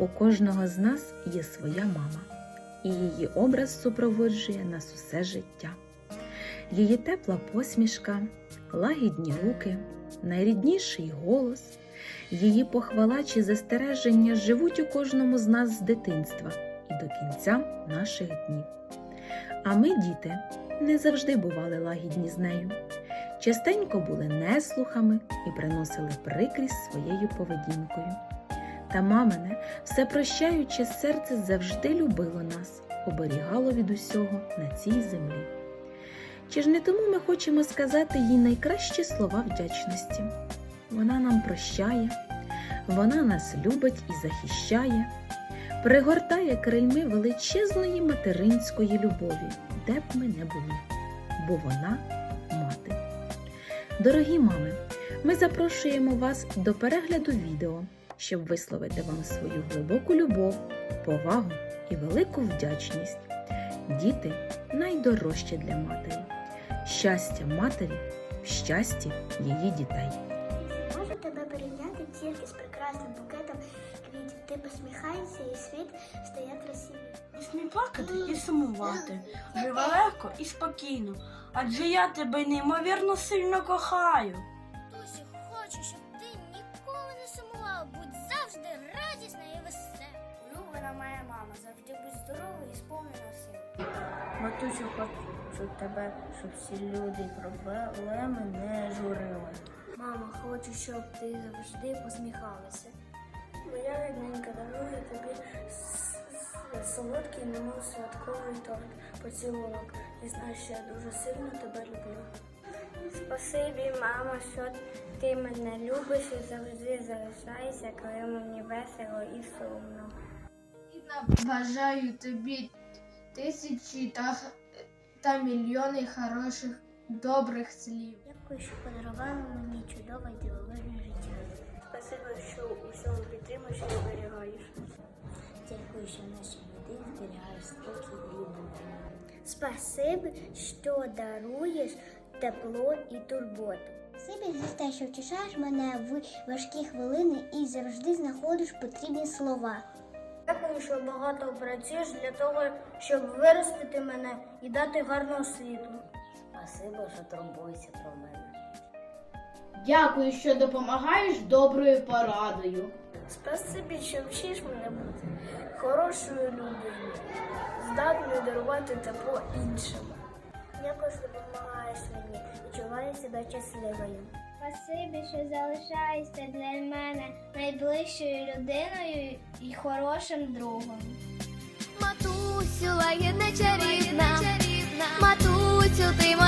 У кожного з нас є своя мама, і її образ супроводжує нас усе життя. Її тепла посмішка, лагідні руки, найрідніший голос, її похвала чи застереження живуть у кожному з нас з дитинства і до кінця наших днів. А ми, діти, не завжди бували лагідні з нею. Частенько були неслухами і приносили прикрість своєю поведінкою. Та мамине, всепрощаюче серце завжди любило нас, оберігало від усього на цій землі. Чи ж не тому ми хочемо сказати їй найкращі слова вдячності? Вона нам прощає, вона нас любить і захищає, пригортає крильми величезної материнської любові, де б ми не були, бо вона мати. Дорогі мами, ми запрошуємо вас до перегляду відео, щоб висловити вам свою глибоку любов, повагу і велику вдячність. Діти найдорожче для матері. Щастя матері в щасті її дітей. Можу тебе порівняти тільки з прекрасним букетом квітів. Ти посміхаєшся і світ стає красивим. Не смій плакати і сумувати. Живи легко і спокійно, адже я тебе неймовірно сильно кохаю. Улюблена моя мама, завжди будь здорова і сповнена сил. Матусю, хочу тебе, щоб всі люди проблеми не журили. Мама, хочу, щоб ти завжди посміхалася. Моя рідненька дарує тобі солодкий, немов святковий торт, поцілунок. І знаєш, що я дуже сильно тебе люблю. Спасибі, мама, що ти мене любиш і завжди залишаєшся, коли мені весело і сумно. Бажаю тобі тисячі та, та мільйони хороших, добрих слів. Дякую, що подарувала мені чудове дивовижне життя. Спасибо, що у всьому підтримуєш і оберігаєш. Дякую, що нашій родині зберігаєш спокій і любов. Спасибі, що даруєш тепло і турботу. Спасибі за те, що втішаєш мене в важкі хвилини і завжди знаходиш потрібні слова. Дякую, що багато працюєш для того, щоб виростити мене і дати гарну освіту. Спасибі, що турбуєшся про мене. Дякую, що допомагаєш доброю порадою. Спасибі, що вчиш мене бути хорошою людиною, здатною дарувати тепло іншим. Дякую, що допомагаєш мені. Відчуваю себе щасливою спасибі, що залишаєшся для мене найближчою людиною і хорошим другом. Матусю, лагідна чарівна, матусю, ти.